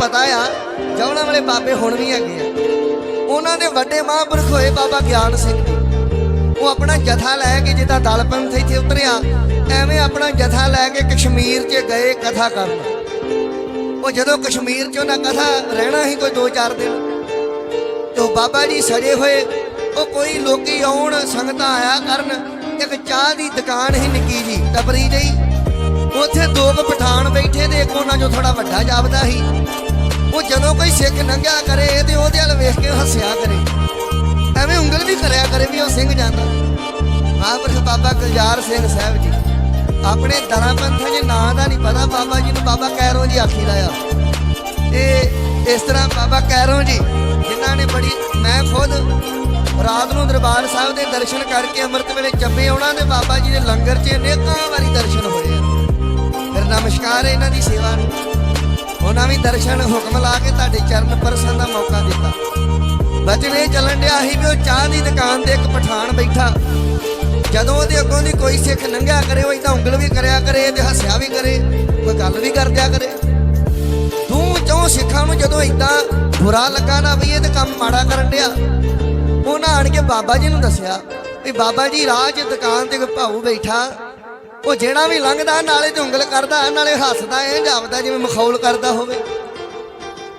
ਪਤਾ ਆ ਜਵਣਾ ਵਾਲੇ ਬਾਬੇ ਹੁਣ ਵੀ ਹੈਗੇ ਆ। ਉਹਨਾਂ ਦੇ ਵੱਡੇ ਮਹਾਂਪੁਰਖ ਹੋਏ ਬਾਬਾ ਗਿਆਨ ਸਿੰਘ ਜੀ। ਉਹ ਆਪਣਾ ਜਥਾ ਲੈ ਕੇ ਜਿੱਦਾਂ ਦਲ ਪੰਥ ਇੱਥੇ ਉਤਰਿਆ, ਐਵੇਂ ਆਪਣਾ ਜਥਾ ਲੈ ਕੇ ਕਸ਼ਮੀਰ 'ਚ ਗਏ ਕਥਾ ਕਰਨ। ਉਹ ਜਦੋਂ ਕਸ਼ਮੀਰ 'ਚ ਉਹਨਾਂ ਕਥਾ ਰਹਿਣਾ ਸੀ ਕੋਈ 2-4 ਦਿਨ, ਤੇ ਬਾਬਾ ਜੀ ਸਜੇ ਹੋਏ, ਉਹ ਕੋਈ ਲੋਕੀ ਆਉਣ, ਸੰਗਤਾਂ ਆਇਆ ਕਰਨ, ਇੱਕ ਚਾਹ ਦੀ ਦੁਕਾਨ ਹੀ ਨਿੱਕੀ ਜੀ ਟਪਰੀ ਜਿਹੀ। ਉੱਥੇ ਦੋ ਕੁ ਪਠਾਨ ਬੈਠੇ ਤੇ ਇੱਕ ਉਹਨਾਂ ਚੋਂ ਥੋੜਾ ਵੱਡਾ ਜਾਪਦਾ ਸੀ। ਉਹ ਜਦੋਂ ਕੋਈ ਸਿੱਖ ਲੰਘਿਆ ਕਰੇ ਤੇ ਉਹਦੇ ਵੱਲ ਵੇਖ ਕੇ ਹੱਸਿਆ ਕਰੇ। ਐਵੇਂ ਉਂਗਲ ਵੀ ਕਰਿਆ ਕਰੇ ਵੀ ਉਹ ਸਿੰਘ ਜਾਂਦਾ। ਮਹਾਂਪੁਰਖ ਬਾਬਾ ਗੁਲਜ਼ਾਰ ਸਿੰਘ ਸਾਹਿਬ ਜੀ, ਆਪਣੇ ਦਰਾਂ ਪੰਥਾਂ ਦੇ ਨਾਂ ਦਾ ਨਹੀਂ ਪਤਾ ਬਾਬਾ ਜੀ ਨੂੰ, ਬਾਬਾ ਕੈਰੋਂ ਜੀ ਆਖੀਦਾ ਆ। ਇਹ ਇਸ ਤਰ੍ਹਾਂ ਬਾਬਾ ਕੈਰੋਂ ਜੀ, ਜਿਨ੍ਹਾਂ ਨੇ ਬੜੀ, ਮੈਂ ਖੁਦ ਰਾਤ ਨੂੰ ਦਰਬਾਰ ਸਾਹਿਬ ਦੇ ਦਰਸ਼ਨ ਕਰਕੇ ਅੰਮ੍ਰਿਤ ਵੇਲੇ ਚੱਬੇ ਆਉਣਾ ਤੇ ਬਾਬਾ ਜੀ ਦੇ ਲੰਗਰ 'ਚ ਅਨੇਕਾਂ ਵਾਰੀ ਦਰਸ਼ਨ ਹੋਏ ਆ। ਫਿਰ ਨਮਸਕਾਰ ਇਹਨਾਂ ਦੀ ਸੇਵਾ ਨੂੰ। ਉਹਨਾਂ ਵੀ ਦਰਸ਼ਨ ਹੁਕਮ ਲਾ ਕੇ ਤੁਹਾਡੇ ਚਰਨ ਪਰਸਨ ਦਾ ਮੌਕਾ ਦਿੱਤਾ। ਬਚਨ ਇਹ ਚੱਲਣ ਡਿਆ ਸੀ ਵੀ ਉਹ ਚਾਹ ਦੀ ਦੁਕਾਨ ਤੇ ਇੱਕ ਪਠਾਨ ਬੈਠਾ। ਜਦੋਂ ਉਹਦੇ ਅੱਗੋਂ ਦੀ ਕੋਈ ਸਿੱਖ ਲੰਘਿਆ ਕਰੇ, ਉਹ ਇਦਾਂ ਉਂਗਲ ਵੀ ਕਰਿਆ ਕਰੇ ਤੇ ਹੱਸਿਆ ਵੀ ਕਰੇ, ਕੋਈ ਗੱਲ ਵੀ ਕਰਦਿਆ ਕਰੇ। ਤੂੰ ਚੋਂ ਸਿੱਖਾਂ ਨੂੰ ਜਦੋਂ ਇਦਾਂ ਬੁਰਾ ਲੱਗਾ ਨਾ ਵੀ ਇਹ ਤੇ ਕੰਮ ਮਾੜਾ ਕਰਨ ਡਿਆ। ਉਹਨਾਂ ਆਣ ਕੇ ਬਾਬਾ ਜੀ ਨੂੰ ਦੱਸਿਆ ਵੀ ਬਾਬਾ ਜੀ ਰਾਹ 'ਚ ਦੁਕਾਨ ਤੇ ਕੋਈ ਭਾਊ ਬੈਠਾ। ਉਹ ਜਿਹੜਾ ਵੀ ਲੰਘਦਾ, ਨਾਲੇ ਤੇ ਉਂਗਲ ਕਰਦਾ, ਨਾਲੇ ਹੱਸਦਾ ਐਂ ਜਾਪਦਾ, ਜਿਵੇਂ ਮਖੌਲ ਕਰਦਾ ਹੋਵੇ।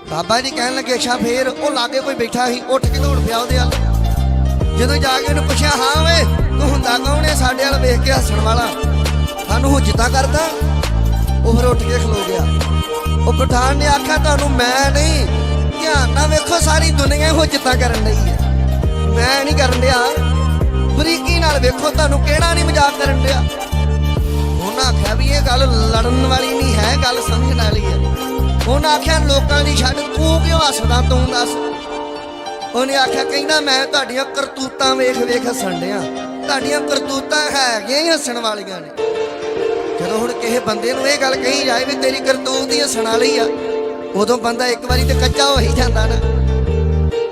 ਬਾਬਾ ਜੀ ਕਹਿਣ ਲੱਗੇ, ਅੱਛਾ, ਫੇਰ ਉਹ ਲਾਗੇ ਕੋਈ ਬੈਠਾ ਸੀ, ਉੱਠ ਕੇ ਦੌੜ ਪਿਆ ਉਹਦੇ ਵੱਲ। ਜਦੋਂ ਜਾ ਕੇ ਉਹਨੂੰ ਪੁੱਛਿਆ, ਹਾਂ ਵੇ ਤੂੰ ਹੁੰਦਾ ਕੌਣ ਹੈ ਸਾਡੇ ਵੱਲ ਵੇਖ ਕੇ ਹੱਸਣ ਵਾਲਾ? ਸਾਨੂੰ ਹੁਜਤਾ ਕਰਦਾ, ਉਹ ਫਿਰ ਉੱਠ ਕੇ ਖਲੋ ਗਿਆ। ਉਹ ਪਠਾਨ ਨੇ ਆਖਿਆ, ਤੁਹਾਨੂੰ ਮੈਂ ਨਹੀਂ, ਧਿਆਨ ਨਾਲ ਵੇਖੋ, ਸਾਰੀ ਦੁਨੀਆ ਹੀ ਹੁਜਤਾ ਕਰਨ ਲਈ ਹੈ ਮੈਂ ਨਹੀਂ ਕਰਨ ਡਿਆ। ਬਰੀਕੀ ਨਾਲ ਵੇਖੋ, ਤੁਹਾਨੂੰ ਕਿਹੜਾ ਨਹੀਂ ਮਜ਼ਾਕ ਕਰਨ ਡਿਆ? ਉਹਨਾਂ ਆਖਿਆ ਵੀ ਇਹ ਗੱਲ ਲੜਨ ਵਾਲੀ ਨਹੀਂ ਹੈ, ਗੱਲ ਸਮਝਣ ਵਾਲੀ ਹੈ। ਉਹਨਾਂ ਆਖਿਆ, ਲੋਕਾਂ ਦੀ ਛੱਡ, ਤੂੰ ਕਿਉਂ ਹੱਸਦਾ, ਤੂੰ ਦੱਸ? ਉਹਨੇ ਆਖਿਆ, ਕਹਿੰਦਾ ਮੈਂ ਤੁਹਾਡੀਆਂ ਕਰਤੂਤਾਂ ਵੇਖ ਵੇਖ ਹੱਸਣ ਡਿਆ। ਤੁਹਾਡੀਆਂ ਕਰਤੂਤਾਂ ਹੈਗੀਆਂ ਹੀ ਹੱਸਣ ਵਾਲੀਆਂ ਨੇ। ਜਦੋਂ ਹੁਣ ਕਿਸੇ ਬੰਦੇ ਨੂੰ ਇਹ ਗੱਲ ਕਹੀ ਜਾਏ ਵੀ ਤੇਰੀ ਕਰਤੂਤ ਹੀ ਹੱਸਣ ਵਾਲੀ ਆ, ਉਦੋਂ ਬੰਦਾ ਇੱਕ ਵਾਰੀ ਤੇ ਕੱਚਾ ਹੋ ਹੀ ਜਾਂਦਾ ਨਾ।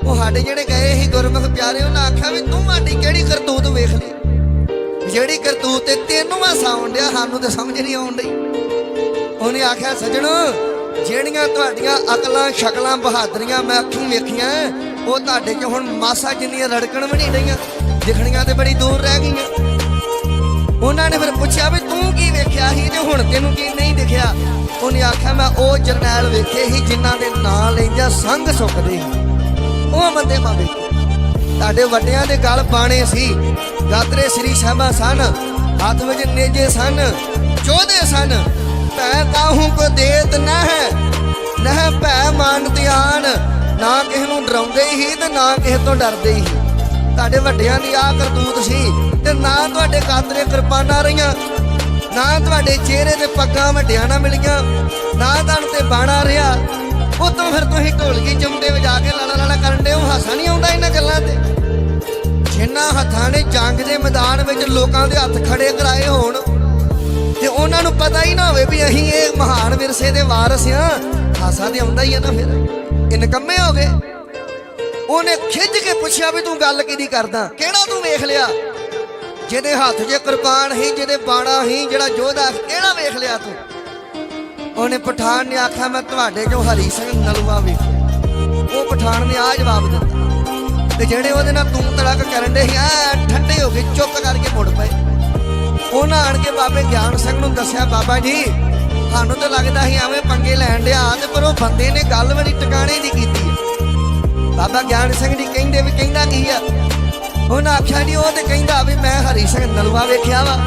ਉਹ ਸਾਡੇ ਜਿਹੜੇ ਗਏ ਸੀ ਗੁਰਮੁਖ ਪਿਆਰੇ, ਉਹਨਾਂ ਆਖਿਆ ਵੀ ਤੂੰ ਸਾਡੀ ਕਿਹੜੀ ਕਰਤੂਤ ਵੇਖ ਲਈ ਜਿਹੜੀ ਕਰਤੂਤ ਤੇ ਤੈਨੂੰ ਹਸਾਉਣ ਡਿਆ, ਸਾਨੂੰ ਤੇ ਸਮਝ ਨਹੀਂ ਆਉਣ ਡਈ। ਉਹਨੇ ਆਖਿਆ, ਸਜਣੋ, ਜਿਹੜੀਆਂ ਤੁਹਾਡੀਆਂ ਅਕਲਾਂ, ਸ਼ਕਲਾਂ, ਬਹਾਦਰੀਆਂ ਮੈਂ ਅੱਖੀਂ ਵੇਖੀਆਂ, ਉਹ ਤੁਹਾਡੇ 'ਚ ਹੁਣ ਮਾਸਾ ਜਿੰਨੀਆਂ ਰੜਕਣ ਵੀ ਨਹੀਂ ਰਹੀਆਂ ਦਿਖਣੀਆਂ ਤੇ ਬੜੀ ਦੂਰ ਰਹਿ ਗਈਆਂ। ਉਹਨਾਂ ਨੇ ਫਿਰ ਪੁੱਛਿਆ ਵੀ ਤੂੰ ਕੀ ਵੇਖਿਆ ਸੀ ਤੇ ਹੁਣ ਤੈਨੂੰ ਕੀ ਨਹੀਂ ਦਿਖਿਆ? ਉਹਨੇ ਆਖਿਆ, ਮੈਂ ਉਹ ਜਰਨੈਲ ਵੇਖੇ ਸੀ ਜਿਨ੍ਹਾਂ ਦੇ ਨਾਂ ਲੈਂਦਿਆਂ ਸੰਗ ਸੁੱਕਦੇ ਸੀ। ਉਹ ਬੰਦੇ ਮੈਂ ਵੇਖੇ ਤੁਹਾਡੇ ਵੱਡਿਆਂ ਦੇ ਗਲ ਬਾਣੇ ਸੀ। ਗਾਤਰੇ ਸ੍ਰੀ ਸਾਹਿਬਾਂ ਸਨ, ਹੱਥ ਵਿੱਚ ਨੇਜੇ ਸਨ ਚੋਦੇ ਸਨ। ਭੈ ਕਾਹੂ ਕੋ ਦੇਤ ਨਾ ਹੈ ਭੈ ਮਾਨ ਧਿਆਨ। ਨਾ ਕਿਸੇ ਨੂੰ ਡਰਾਉਂਦੇ ਹੀ ਤੇ ਨਾ ਕਿਸੇ ਤੋਂ ਡਰਦੇ ਹੀ। ਤੁਹਾਡੇ ਵੱਡਿਆਂ ਦੀ ਆ ਕਰਤੂਤ ਸੀ ਤੇ ਨਾ ਤੁਹਾਡੇ ਕਾਤਰੇ ਕਿਰਪਾਨਾਂ ਰਹੀਆਂ, ਨਾ ਤੁਹਾਡੇ ਚਿਹਰੇ ਤੇ ਪੱਗਾਂ ਵੱਡਿਆਂ ਨਾਲ ਮਿਲੀਆਂ, ਨਾ ਤੁਹਾਨੂੰ ਤੇ ਬਾਣਾ ਰਿਹਾ। ਉਤੋਂ ਫਿਰ ਤੁਸੀਂ ਢੋਲਕੀ ਚੁੰਮਦੇ ਵਜਾ ਕੇ ਲਾਲਾ ਲਾਲਾ ਕਰਨ ਦੇ ਉਹ ਹਾਸਾ ਨਹੀਂ ਆਉਂਦਾ ਇਹਨਾਂ ਗੱਲਾਂ ਤੇ। ਜਿਨ੍ਹਾਂ ਹੱਥਾਂ ਨੇ ਜੰਗ ਦੇ ਮੈਦਾਨ ਵਿੱਚ ਲੋਕਾਂ ਦੇ ਹੱਥ ਖੜੇ ਕਰਾਏ ਹੋਣ, ਤੇ ਉਹਨਾਂ ਨੂੰ ਪਤਾ ਹੀ ਨਾ ਹੋਵੇ ਵੀ ਅਸੀਂ ਇਹ ਮਹਾਨ ਵਿਰਸੇ ਦੇ ਵਾਰਸ ਆ ਹਾਸਾ ਤੇ ਆਉਂਦਾ ਹੀ ਆ ਨਾ ਫਿਰ। ਇਨਕੰਮੇ ਹੋ ਗਏ। ਉਹਨੇ ਖਿੱਚ ਕੇ ਪੁੱਛਿਆ ਵੀ ਤੂੰ ਗੱਲ ਕਿਹਦੀ ਕਰਦਾ? ਕਿਹੜਾ ਤੂੰ ਵੇਖ ਲਿਆ? ਜਿਹਦੇ ਹੱਥ 'ਚ ਕਿਰਪਾਨ ਸੀ, ਜਿਹਦੇ ਬਾਣਾ ਸੀ, ਜਿਹੜਾ ਯੋਧਾ ਕਿਹੜਾ ਵੇਖ ਲਿਆ ਤੂੰ? ਉਹਨੇ ਪਠਾਨ ਨੇ ਆਖਿਆ, ਮੈਂ ਤੁਹਾਡੇ ਚੋਂ ਹਰੀ ਸਿੰਘ ਨਲੂਆ ਵੇਖਿਆ? ਉਹ ਪਠਾਨ ਨੇ ਆ ਜਵਾਬ ਦਿੱਤਾ। ਤੇ ਜਿਹੜੇ ਉਹਦੇ ਨਾਲ ਤੂੰ ਤੜਕ ਕਰਨ ਦੇ ਆ ਠੰਡੇ ਹੋ ਕੇ ਚੁੱਪ ਕਰਕੇ ਮੁੜ ਪਏ। ਉਹਨਾਂ ਆਣ ਕੇ ਬਾਬੇ ਗਿਆਨ ਸਿੰਘ ਨੂੰ ਦੱਸਿਆ, ਬਾਬਾ ਜੀ, ਸਾਨੂੰ ਤਾਂ ਲੱਗਦਾ ਸੀ ਐਵੇਂ ਪੰਗੇ ਲੈਣ ਡਿਆ, ਤੇ ਪਰ ਉਹ ਬੰਦੇ ਨੇ ਗੱਲ ਬੜੀ ਟਿਕਾਣੇ ਦੀ ਕੀਤੀ ਬਾਬਾ ਗਿਆਨ ਸਿੰਘ ਜੀ ਕਹਿੰਦੇ ਵੀ ਕਹਿੰਦਾ ਕੀ ਆ? ਉਹਨਾਂ ਆਖਿਆ ਨਹੀਂ ਉਹ ਤੇ ਕਹਿੰਦਾ ਵੀ ਮੈਂ ਹਰੀ ਸਿੰਘ ਨਲੂਆ ਵੇਖਿਆ ਵਾ।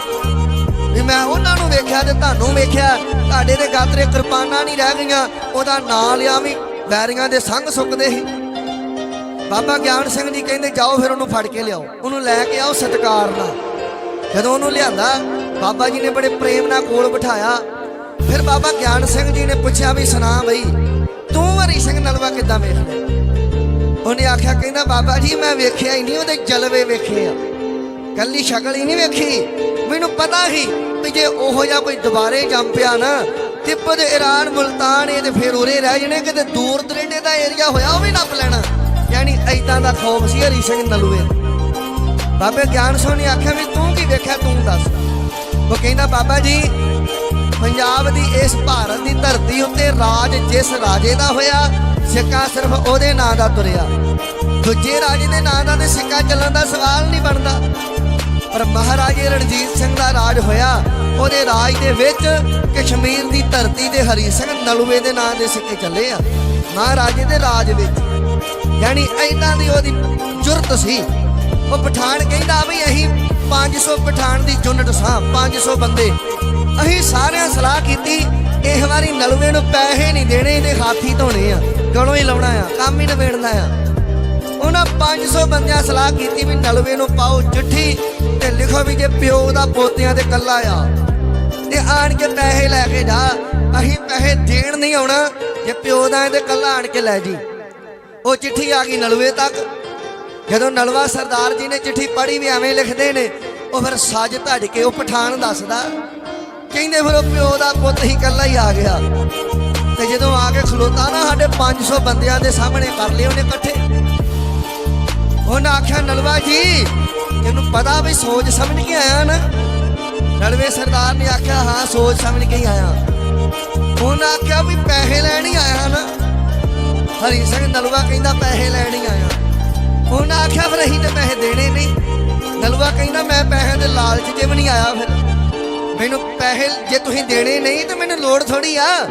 ਵੀ ਮੈਂ ਉਹਨਾਂ ਨੂੰ ਵੇਖਿਆ ਤੇ ਤੁਹਾਨੂੰ ਵੇਖਿਆ। ਤੁਹਾਡੇ ਦੇ ਗਾਤਰੇ ਕਿਰਪਾਨਾਂ ਨਹੀਂ ਰਹਿ ਗਈਆਂ। ਉਹਦਾ ਨਾਂ ਲਿਆ ਵੀ ਵੈਰੀਆਂ ਦੇ ਸੰਗ ਸੁੱਕਦੇ ਸੀ। ਬਾਬਾ ਗਿਆਨ ਸਿੰਘ ਜੀ ਕਹਿੰਦੇ, ਜਾਓ ਫਿਰ ਉਹਨੂੰ ਫੜ ਕੇ ਲਿਆਓ। ਉਹਨੂੰ ਲੈ ਕੇ ਆਓ ਸਤਕਾਰ ਨਾਲ। ਜਦੋਂ ਉਹਨੂੰ ਲਿਆਂਦਾ, ਬਾਬਾ ਜੀ ਨੇ ਬੜੇ ਪ੍ਰੇਮ ਨਾਲ ਕੋਲ ਬਿਠਾਇਆ। ਫਿਰ ਬਾਬਾ ਗਿਆਨ ਸਿੰਘ ਜੀ ਨੇ ਪੁੱਛਿਆ ਵੀ, ਸੁਣਾ ਬਈ, ਤੂੰ ਹਰੀ ਸਿੰਘ ਨਲਵਾ ਕਿੱਦਾਂ ਵੇਖ ਲਿਆ ਉਹਨੇ ਆਖਿਆ, ਕਹਿੰਦਾ, ਬਾਬਾ ਜੀ, ਮੈਂ ਵੇਖਿਆ ਹੀ ਨਹੀਂ, ਉਹਦੇ ਜਲਵੇ ਵੇਖੇ ਆ। ਕੱਲੀ ਸ਼ਕਲ ਹੀ ਨਹੀਂ ਵੇਖੀ। ਮੈਨੂੰ ਪਤਾ ਹੀ ਵੀ ਜੇ ਉਹੋ ਜਿਹਾ ਕੋਈ ਦੁਬਾਰੇ ਜੰਮ ਪਿਆ ਨਾ, ਤਿੱਬਤ ਈਰਾਨ ਮੁਲਤਾਨ ਇਹ ਤੇ ਫਿਰ ਉਰੇ ਰਹਿ ਜਣੇ, ਕਿਤੇ ਦੂਰ ਦਰੇਡੇ ਦਾ ਏਰੀਆ ਹੋਇਆ, ਉਹ ਵੀ ਨੱਪ ਲੈਣਾ। ਯਾਨੀ ਐਦਾਂ ਦਾ ਖੌਫ ਸੀ ਹਰੀ ਸਿੰਘ ਨਲੂਏ। ਬਾਬੇ ਗਿਆਨ ਸਿੰਘ ਆਖਿਆ ਵੀ ਤੂੰ ਕੀ ਵੇਖਿਆ, ਤੂੰ ਦੱਸ। ਉਹ ਕਹਿੰਦਾ, ਬਾਬਾ ਜੀ, ਪੰਜਾਬ ਦੀ ਇਸ ਭਾਰਤ ਦੀ ਧਰਤੀ ਉੱਤੇ ਰਾਜ ਜਿਸ ਰਾਜੇ ਦਾ ਹੋਇਆ, ਸਿੱਕਾ ਸਿਰਫ ਉਹਦੇ ਨਾਂ ਦਾ ਤੁਰਿਆ। ਦੂਜੇ ਰਾਜੇ ਦੇ ਨਾਂ ਦਾ ਤੇ ਸਿੱਕਾ ਚੱਲਣ ਦਾ ਸਵਾਲ ਨਹੀਂ ਬਣਦਾ। ਪਰ ਮਹਾਰਾਜੇ ਰਣਜੀਤ ਸਿੰਘ ਦਾ ਰਾਜ ਹੋਇਆ। ਉਹਦੇ ਰਾਜ ਦੇ ਵਿੱਚ ਕਸ਼ਮੀਰ ਦੀ ਧਰਤੀ ਤੇ ਹਰੀ ਸਿੰਘ ਨਲੂਏ ਦੇ ਨਾਂ ਦੇ ਸਿੱਕੇ ਚੱਲੇ ਆ। ਮਹਾਰਾਜੇ ਦੇ ਰਾਜ ਵਿੱਚ। ਯਾਨੀ ਐਦਾਂ ਦੀ ਉਹਦੀ ਜੁਰਤ ਸੀ। ਉਹ ਪਠਾਨ ਕਹਿੰਦਾ ਵੀ ਅਸੀਂ 500 ਪਠਾਨ ਦੀ ਯੂਨਿਟ ਸਾਂ 500 ਬੰਦੇ। ਅਸੀਂ ਸਾਰਿਆਂ ਸਲਾਹ ਕੀਤੀ ਇਹ ਵਾਰੀ ਨਲੂਏ ਨੂੰ ਪੈਸੇ ਨਹੀਂ ਦੇਣੇ, ਇਹਦੇ ਹਾਥੀ ਧੋਣੇ ਆ। ਗਲੋਂ ਹੀ ਲਾਉਣਾ ਆ, ਕੰਮ ਹੀ ਨਿਬੇੜਨਾ ਆ। ਉਹਨਾਂ 500 ਬੰਦਿਆਂ ਸਲਾਹ ਕੀਤੀ ਵੀ ਨਲਵੇ ਨੂੰ ਪਾਓ ਚਿੱਠੀ ਤੇ ਲਿਖੋ ਵੀ ਜੇ ਪਿਓ ਦਾ ਪੋਤਿਆਂ ਤੇ ਕੱਲਾ ਆ। ਤੇ ਆਣ ਕੇ ਪੈਸੇ ਲੈ ਕੇ ਜਾ, ਅਸੀਂ ਪੈਸੇ ਦੇਣ ਨਹੀਂ ਆਉਣਾ, ਜੇ ਪਿਓ ਦਾ ਤੇ ਕੱਲਾ ਆਣ ਕੇ ਲੈ ਜੀ। ਉਹ ਚਿੱਠੀ ਆ ਗਈ ਨਲਵੇ ਤੱਕ। ਜਦੋਂ ਨਲਵਾ ਸਰਦਾਰ ਜੀ ਨੇ ਚਿੱਠੀ ਪੜ੍ਹੀ ਵੀ ਐਵੇਂ ਲਿਖਦੇ ਨੇ, ਉਹ ਫਿਰ ਸੱਜ ਧੱਜ ਕੇ ਉਹ ਪਠਾਨ ਦੱਸਦਾ। ਕਹਿੰਦੇ ਫਿਰ ਉਹ ਪਿਓ ਦਾ ਪੁੱਤ ਹੀ ਕੱਲਾ ਹੀ ਆ ਗਿਆ। ਤੇ ਜਦੋਂ ਆ ਕੇ ਖਲੋਤਾ ਨਾ ਸਾਡੇ 500 ਬੰਦਿਆਂ ਦੇ ਸਾਹਮਣੇ, ਕਰ ਲਏ ਉਹਨੇ ਇਕੱਠੇ। ਉਹਨੇ ਆਖਿਆ, ਨਲਵਾ ਜੀ, ਤੈਨੂੰ ਪਤਾ ਵੀ ਸੋਚ ਸਮਝ ਕੇ ਆਇਆ ਨਾ? ਨਲਵੇ ਸਰਦਾਰ ਨੇ ਆਖਿਆ, ਹਾਂ, ਸੋਚ ਸਮਝ ਕੇ ਹੀ ਆਇਆ। ਉਹਨੇ ਆਖਿਆ ਵੀ ਪੈਸੇ ਲੈਣ ਹੀ ਆਇਆ ਨਾ। ਹਰੀ ਸਿੰਘ ਨਲਵਾ ਕਹਿੰਦਾ, ਪੈਸੇ ਲੈਣ ਹੀ ਆਇਆ। ਉਹਨੇ ਆਖਿਆ, ਫਿਰ ਅਸੀਂ ਤੇ ਪੈਸੇ ਦੇਣੇ ਨਹੀਂ। ਨਲਵਾ ਕਹਿੰਦਾ, ਮੈਂ ਪੈਸੇ ਦੇ ਲਾਲਚ ਜੇ ਵੀ ਨਹੀਂ ਆਇਆ ਫਿਰ। ਮੈਨੂੰ ਪੈਸੇ ਜੇ ਤੁਸੀਂ ਦੇਣੇ ਨਹੀਂ, ਤੇ ਮੈਨੂੰ ਲੋੜ ਥੋੜੀ ਆ।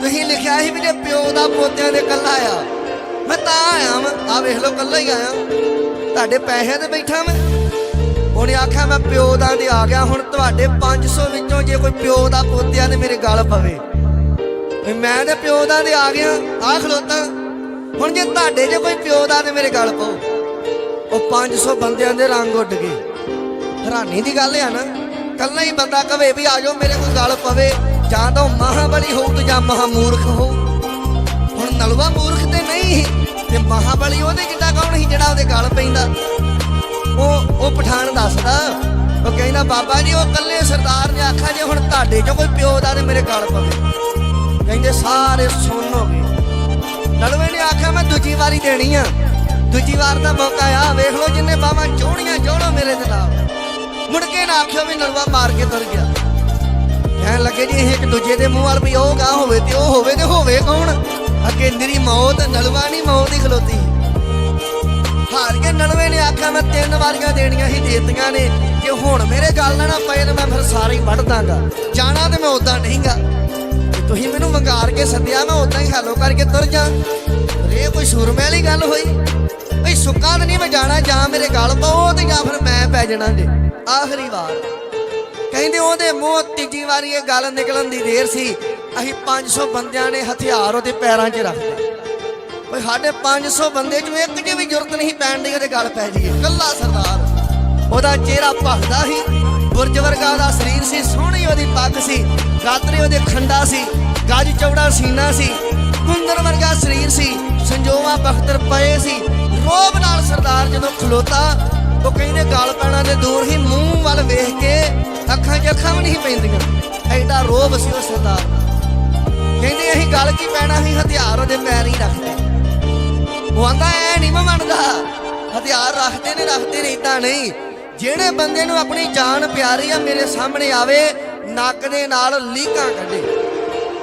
ਤੁਸੀਂ ਲਿਖਿਆ ਸੀ ਵੀ ਜੇ ਪਿਓ ਦਾ ਪੋਤਿਆਂ ਦੇ ਕੱਲਾ ਆ। ਮੈਂ ਤਾਂ ਆਇਆ ਮੈਂ ਆ ਵੇਖ ਲਓ ਕੱਲਾ ਹੀ ਆਇਆ। ਤੁਹਾਡੇ ਪੈਸਿਆਂ ਤੇ ਬੈਠਾ ਮੈਂ। ਉਹਨੇ ਆਖਿਆ, ਮੈਂ ਪਿਓ ਦਾ ਤੇ ਆ ਗਿਆ। ਹੁਣ ਤੁਹਾਡੇ 500 ਵਿੱਚੋਂ ਜੇ ਕੋਈ ਪਿਓ ਦਾ ਪੋਤਿਆ ਦੇ ਮੇਰੇ ਗਲ ਪਵੇ। ਵੀ ਮੈਂ ਤੇ ਪਿਓ ਦਾ ਤੇ ਆ ਗਿਆ। ਆ ਖਲੋਤਾ। ਹੁਣ ਜੇ ਤੁਹਾਡੇ ਜੇ ਕੋਈ ਪਿਓ ਦਾ ਤੇ ਮੇਰੇ ਗਲ ਪਾਓ ਉਹ 500 ਬੰਦਿਆਂ ਦੇ ਰੰਗ ਉੱਡ ਗਏ। ਹੈਰਾਨੀ ਦੀ ਗੱਲ ਆ ਨਾ। ਕੱਲਾ ਹੀ ਬੰਦਾ ਕਵੇ ਵੀ ਆਜੋ ਮੇਰੇ ਕੋਲ ਗਲ ਪਵੇ। ਜਾਂ ਤਾਂ ਉਹ ਮਹਾਬਲੀ ਹੋਊ ਤੇ ਜਾਂ ਮਹਾਮੂਰਖ ਹੋਊ। ਨਲਵਾ ਮੂਰਖ ਤੇ ਨਹੀਂ ਸੀ। ਤੇ ਮਹਾਬਲੀ ਉਹਦੇ ਜਿੱਡਾ ਕੌਣ ਸੀ ਜਿਹੜਾ ਉਹਦੇ ਗਲ ਪੈਂਦਾ? ਉਹ ਉਹ ਪਠਾਨ ਦੱਸਦਾ। ਉਹ ਕਹਿੰਦਾ, ਬਾਬਾ ਜੀ, ਉਹ ਕੱਲੇ ਸਰਦਾਰ ਨੇ ਆਖਿਆ ਜੇ ਹੁਣ ਤੁਹਾਡੇ ਚੋਂ ਕੋਈ ਪਿਓ ਦਾ ਤੇ ਮੇਰੇ ਗੱਲ ਪਵੇ। ਕਹਿੰਦੇ, ਸਾਰੇ ਸੁਣ ਹੋ ਗਏ। ਨਲਵੇ ਨੇ ਆਖਿਆ, ਮੈਂ ਦੂਜੀ ਵਾਰੀ ਦੇਣੀ ਆ। ਦੂਜੀ ਵਾਰ ਦਾ ਮੌਕਾ ਆ। ਵੇਖ ਲਓ ਜਿੰਨੇ ਬਾਵਾਂ ਚੋਣੀਆਂ ਚੋਣੋ ਮੇਰੇ ਦੇ ਨਾਲ ਮੁੜ ਕੇ ਨਾ ਆਖਿਓ ਵੀ ਨਲਵਾ ਮਾਰ ਕੇ ਤੁਰ ਗਿਆ। ਕਹਿਣ ਲੱਗੇ, ਜੀ ਇਹ ਇੱਕ ਦੂਜੇ ਦੇ ਮੂੰਹ ਵੱਲ ਵੀ ਉਹ ਗਾਂ ਹੋਵੇ ਤੇ ਉਹ ਹੋਵੇ ਤੇ ਹੋਵੇ ਕੌਣ? ਅੱਗੇ ਨਿਰੀ ਮੌਤ ਨਲਵਾ ਨਹੀਂ ਮੌਤ ਹੀ ਖਲੋਤੀ। ਹਾਰ ਕੇ ਨਲਵੇ ਨੇ ਆਖਿਆ, ਮੈਂ ਤਿੰਨ ਵਾਰੀਆਂ ਦੇਣੀਆਂ ਹੀ ਦੇਤੀਆਂ ਨੇ। ਜੇ ਹੁਣ ਮੇਰੇ ਗੱਲ ਨਾ ਪਏ, ਤੇ ਮੈਂ ਫਿਰ ਸਾਰੇ ਹੀ ਵੱਢ ਦਾਂਗਾ। ਜਾਣਾ ਤੇ ਮੈਂ ਉਦਾਂ ਨਹੀਂਗਾ ਜੇ ਤੁਸੀਂ ਮੈਨੂੰ ਵੰਗਾਰ ਕੇ ਸੱਦਿਆ, ਮੈਂ ਉਦਾਂ ਹੀ ਹੈਲੋ ਕਰਕੇ ਤੁਰ ਜਾ। ਪਰ ਇਹ ਕੋਈ ਸੁਰਮੇ ਵਾਲੀ ਗੱਲ ਹੋਈ? ਭਈ ਸੁੱਕਾ ਤਾਂ ਨਹੀਂ ਮੈਂ ਜਾਣਾ, ਜਾਂ ਮੇਰੇ ਗੱਲ ਪਾਓ ਤੇ ਜਾਂ ਫਿਰ ਮੈਂ ਪੈ ਜਾਣਾ ਜੇ। ਆਖਰੀ ਵਾਰ। ਕਹਿੰਦੇ ਉਹਦੇ ਮੂੰਹ ਤੀਜੀ ਵਾਰੀ ਇਹ ਗੱਲ ਨਿਕਲਣ ਦੀ ਦੇਰ ਸੀ। ਅਸੀਂ 500 ਬੰਦਿਆਂ ਨੇ ਹਥਿਆਰ ਉਹਦੇ ਪੈਰਾਂ 'ਚ ਰੱਖਦੇ ਓਏ ਸਾਡੇ 500 ਬੰਦੇ 'ਚੋਂ ਇੱਕ ਜੇ ਵੀ ਜ਼ਰੂਰਤ ਨਹੀਂ ਪੈਣ ਦੀ, ਉਹਦੇ ਗੱਲ ਪੈ ਜੀਏ ਕੱਲਾ ਸਰਦਾਰ। ਉਹਦਾ ਚਿਹਰਾ ਭਖਦਾ ਸੀ। ਗੁਰਜ ਵਰਗਾ ਦਾ ਸਰੀਰ ਸੀ, ਸੋਹਣੀ ਉਹਦੀ ਪੱਗ ਸੀ। ਗਾਤਰੇ ਉਹਦੇ ਖੰਡਾ ਸੀ। ਗੱਜ ਚੌੜਾ ਸੀਨਾ ਸੀ। ਕੁੰਦਰ ਵਰਗਾ ਸਰੀਰ ਸੀ। ਸੰਜੋਵਾ ਬਖਤਰ ਪਏ ਸੀ। ਰੋਬ ਨਾਲ ਸਰਦਾਰ ਜਦੋਂ ਖਲੋਤਾ, ਉਹ ਕਹਿੰਦੇ, ਗਾਲ ਪੈਣਾ ਦੇ ਦੂਰ ਹੀ ਮੂੰਹ ਵੱਲ ਵੇਖ ਕੇ ਅੱਖਾਂ 'ਚ ਅੱਖਾਂ ਵੀ ਨਹੀਂ ਪੈਂਦੀਆਂ। ਐਡਾ ਰੋਬ ਸੀ ਉਹ ਸਰਦਾਰ ਕਹਿੰਦੇ ਅਸੀਂ ਗੱਲ ਕੀ ਪੈਣਾ ਸੀ? ਹਥਿਆਰ ਉਹਦੇ ਪੈਰ ਹੀ ਰੱਖਦੇ। ਉਹ ਆਂਦਾ, ਐ ਨਹੀਂ ਮੈਂ ਮੰਨਦਾ। ਹਥਿਆਰ ਰੱਖਦੇ ਨੇ ਰੱਖਦੇ ਨੇ ਇਦਾਂ ਨਹੀਂ। ਜਿਹੜੇ ਬੰਦੇ ਨੂੰ ਆਪਣੀ ਜਾਨ ਪਿਆਰੀ ਆ, ਮੇਰੇ ਸਾਹਮਣੇ ਆਵੇ, ਨੱਕ ਦੇ ਨਾਲ ਲੀਕਾਂ ਕੱਢੇ।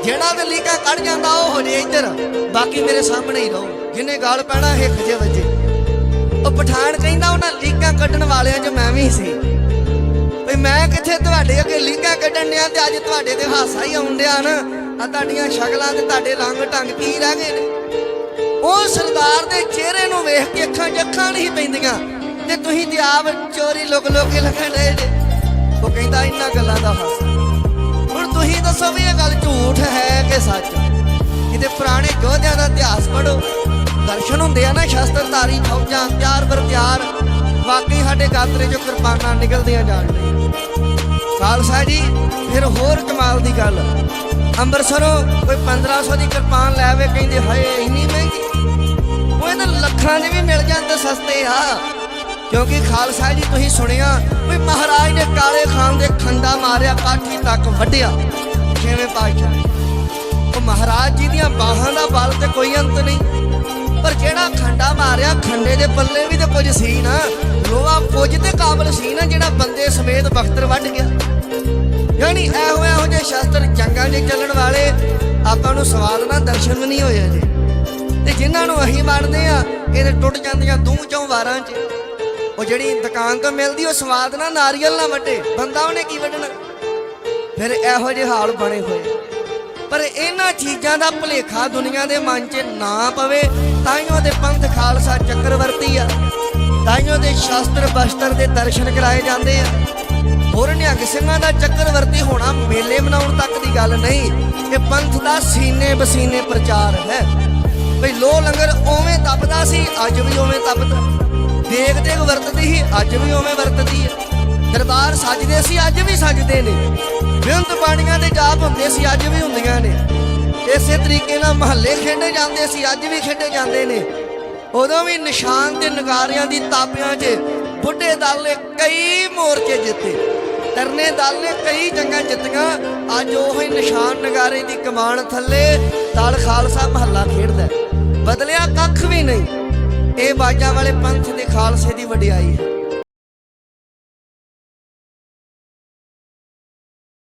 ਜਿਹੜਾ ਤੇ ਲੀਕਾਂ ਕੱਢ ਜਾਂਦਾ, ਉਹ ਹੋ ਜੇ ਇੱਧਰ। ਬਾਕੀ ਮੇਰੇ ਸਾਹਮਣੇ ਹੀ ਰਹੋ। ਜਿਹਨੇ ਗਾਲ ਪੈਣਾ ਹਿੱਕ ਜੇ ਵਜੇ। ਉਹ ਪਠਾਨ ਕਹਿੰਦਾ, ਉਹਨਾਂ ਲੀਕਾਂ ਕੱਢਣ ਵਾਲਿਆਂ 'ਚ ਮੈਂ ਵੀ ਸੀ। ਵੀ ਮੈਂ ਕਿੱਥੇ ਤੁਹਾਡੇ ਅੱਗੇ ਲੀਕਾਂ ਕੱਢਣ ਡਿਆ ਤੇ ਅੱਜ ਤੁਹਾਡੇ ਤੇ ਹਾਸਾ ਹੀ ਆਉਣ ਡਿਆ ਨਾ। ਆ ਤੁਹਾਡੀਆਂ ਸ਼ਕਲਾਂ ਤੇ ਤੁਹਾਡੇ ਰੰਗ ਢੰਗ ਕੀ ਰਹਿ ਗਏ ਨੇ? ਉਹ ਸਰਦਾਰ ਦੇ ਚਿਹਰੇ ਨੂੰ ਵੇਖ ਕੇ ਅੱਖਾਂ 'ਚ ਅੱਖਾਂ ਨਹੀਂ ਪੈਂਦੀਆਂ ਤੇ ਤੁਸੀਂ ਤੇ ਆਪ ਚੋਰੀ ਲੁਕ ਲੁਕ ਕੇ ਲੱਗਣ ਡਏ ਜੇ। ਉਹ ਕਹਿੰਦਾ ਇਹਨਾਂ ਗੱਲਾਂ ਦਾ ਹਾਸਾ ਹੁਣ ਤੁਸੀਂ ਦੱਸੋ ਵੀ ਇਹ ਗੱਲ ਝੂਠ ਹੈ ਕਿ ਸੱਚ? ਕਿਤੇ ਪੁਰਾਣੇ ਯੋਧਿਆਂ ਦਾ ਇਤਿਹਾਸ ਪੜੋ ਦਰਸ਼ਨ ਹੁੰਦੇ ਆ ਨਾ ਸ਼ਸਤਰਧਾਰੀ, ਫੌਜਾਂ ਤਿਆਰ ਬਰ ਤਿਆਰ ਵਾਕਈ ਸਾਡੇ ਗਾਤਰੇ ਚੋਂ ਕਿਰਪਾਨਾਂ ਨਿਕਲਦੀਆਂ ਜਾਣ ਡਈਆਂ ਖਾਲਸਾ ਜੀ, ਫਿਰ ਹੋਰ ਕਮਾਲ ਦੀ ਗੱਲ। ਅੰਮ੍ਰਿਤਸਰੋਂ ਕੋਈ 1500 ਦੀ ਕਿਰਪਾਨ ਲੈ ਆਵੇ, ਕਹਿੰਦੇ ਹਾਏ, ਇੰਨੀ ਮਹਿੰਗੀ। ਉਹ ਇਹਨਾਂ ਲੱਖਾਂ ਦੇ ਵੀ ਮਿਲ ਜਾਂਦੇ ਸਸਤੇ ਆ। ਕਿਉਂਕਿ ਖਾਲਸਾ ਜੀ, ਤੁਸੀਂ ਸੁਣਿਆ ਵੀ ਮਹਾਰਾਜ ਨੇ ਕਾਲੇ ਖਾਨ ਦੇ ਖੰਡਾ ਮਾਰਿਆ, ਕਾਠੀ ਤੱਕ ਵੱਢਿਆ। ਕਿਵੇਂ ਪਾਸ਼ਾ ਉਹ ਮਹਾਰਾਜ ਜੀ ਦੀਆਂ ਬਾਹਾਂ ਦਾ ਬਲ ਤੇ ਕੋਈ ਅੰਤ ਨਹੀਂ। ਖੰਡਾ ਖੰਡੇ ਦੇ ਪੱਲੇ ਵੀ ਤੇ ਕੁਝ ਸੀ ਨਾ, ਲੋਹਾ ਕੁਝ ਤੇ ਕਾਬਲ ਸੀ ਨਾ ਜਿਹੜਾ ਬੰਦੇ ਸਮੇਤ ਬਖਤਰ ਵੱਢ ਗਿਆ। ਯਾਨੀ ਇਹੋ ਇਹੋ ਜਿਹੇ ਸ਼ਸਤਰ ਜੰਗਾਂ 'ਚ ਚੱਲਣ ਵਾਲੇ ਆਪਾਂ ਨੂੰ ਸਵਾਦ ਨਾਲ ਦਰਸ਼ਨ ਵੀ ਨਹੀਂ ਹੋਏ ਜੀ ਤੇ ਜਿਨ੍ਹਾਂ ਨੂੰ ਅਸੀਂ ਵੜਦੇ ਆ ਇਹਦੇ ਟੁੱਟ ਜਾਂਦੀਆਂ ਦੂੰ ਚੋਂ ਵਾਰਾਂ 'ਚ। ਉਹ ਜਿਹੜੀ ਦੁਕਾਨ ਤੋਂ ਮਿਲਦੀ, ਉਹ ਸਵਾਦ ਨਾ ਨਾਰੀਅਲ ਨਾ ਵੱਡੇ ਬੰਦਾ ਉਹਨੇ ਕੀ ਵੱਢਣਾ? ਫਿਰ ਇਹੋ ਜਿਹੇ ਹਾਲ ਬਣੇ ਹੋਏ। ਪਰ ਇਹਨਾਂ ਚੀਜ਼ਾਂ ਦਾ ਭੁਲੇਖਾ ਦੁਨੀਆ ਦੇ ਮਨ 'ਚ ਨਾ ਪਵੇ ਤਾਈਓ ਦੇ ਪੰਥ ਖਾਲਸਾ ਚੱਕਰਵਰਤੀ ਆ। ਤਾਈਓ ਦੇ ਸ਼ਾਸਤਰ ਬਸਤਰ ਦੇ ਦਰਸ਼ਨ ਕਰਾਏ ਜਾਂਦੇ ਆ। ਹੋਰ ਨਿਹੰਗ ਸਿੰਘਾਂ ਦਾ ਚੱਕਰਵਰਤੀ ਹੋਣਾ ਮੇਲੇ ਮਨਾਉਣ ਤੱਕ ਦੀ ਗੱਲ ਨਹੀਂ, ਇਹ ਪੰਥ ਦਾ ਸੀਨੇ ਬਸੀਨੇ ਪ੍ਰਚਾਰ ਹੈ। ਭਈ ਲੋ ਲੰਗਰ ਓਵੇਂ ਤਪਦਾ ਸੀ, ਅੱਜ ਵੀ ਓਵੇਂ ਤਪਦਾ। ਦੇਖ ਦੇਖ ਵਰਤਦੀ ਸੀ, ਅੱਜ ਵੀ ਓਵੇਂ ਵਰਤਦੀ ਹੈ ਦਰਬਾਰ ਸਜਦੇ ਸੀ, ਅੱਜ ਵੀ ਸਜਦੇ ਨੇ। ਬੇਅੰਤ ਬਾਣੀਆਂ ਦੇ ਜਾਪ ਹੁੰਦੇ ਸੀ, ਅੱਜ ਵੀ ਹੁੰਦੀਆਂ ਨੇ। ਇਸੇ ਤਰੀਕੇ ਨਾਲ ਮਹੱਲੇ ਖੇਡੇ ਜਾਂਦੇ ਸੀ, ਅੱਜ ਵੀ ਖੇਡੇ ਜਾਂਦੇ ਨੇ। ਉਦੋਂ ਵੀ ਨਿਸ਼ਾਨ ਤੇ ਨਗਾਰਿਆਂ ਦੀ ਤਾਪਿਆਂ 'ਚ ਬੁੱਢੇ ਦਲ ਨੇ ਕਈ ਮੋਰਚੇ ਜਿੱਤੇ। ਤਰਨੇ ਦਲ ਨੇ ਕਈ ਜੰਗਾਂ ਜਿੱਤੀਆਂ। ਅੱਜ ਉਹ ਹੀ ਨਿਸ਼ਾਨ ਨਗਾਰੇ ਦੀ ਕਮਾਨ ਥੱਲੇ ਦਲ ਖਾਲਸਾ ਮਹੱਲਾ ਖੇਡਦਾ ਬਦਲਿਆ ਕੱਖ ਵੀ ਨਹੀਂ। ਇਹ ਬਾਜਾਂ ਵਾਲੇ ਪੰਥ ਦੇ ਖਾਲਸੇ ਦੀ ਵਡਿਆਈ ਹੈ।